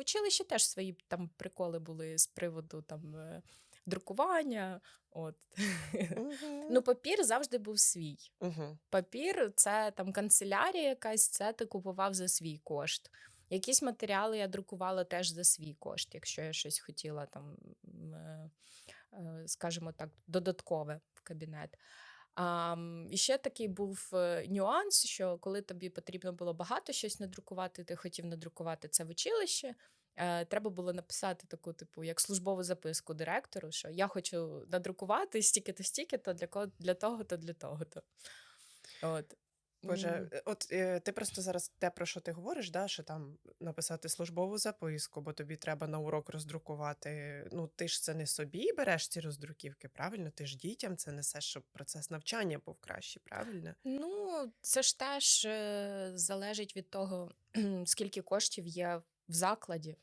В училищі теж свої там приколи були з приводу там е, друкування. От. Мгм. Ну, папір завжди був свій. Мгм. Папір це там канцелярія якась, це ти купував за свій кошт. Якісь матеріали я друкувала теж за свій кошт, якщо я щось хотіла там, е, е, скажімо так, додаткове в кабінет. А, і ще такий був е, нюанс, що коли тобі потрібно було багато щось надрукувати, ти хотів надрукувати це в училищі. е, Треба було написати таку, типу, як службову записку директору, що я хочу надрукувати стільки-то, стільки-то для для того-то, для того-то. От. Боже, е, от е, ти просто зараз те, про що ти говориш, да, що там написати службову записку, бо тобі треба на урок роздрукувати. Ну, ти ж це не собі береш ці роздруківки, правильно? Ти ж дітям це несеш, щоб процес навчання був кращий, правильно? Ну, це ж теж е, залежить від того, скільки коштів є в закладі.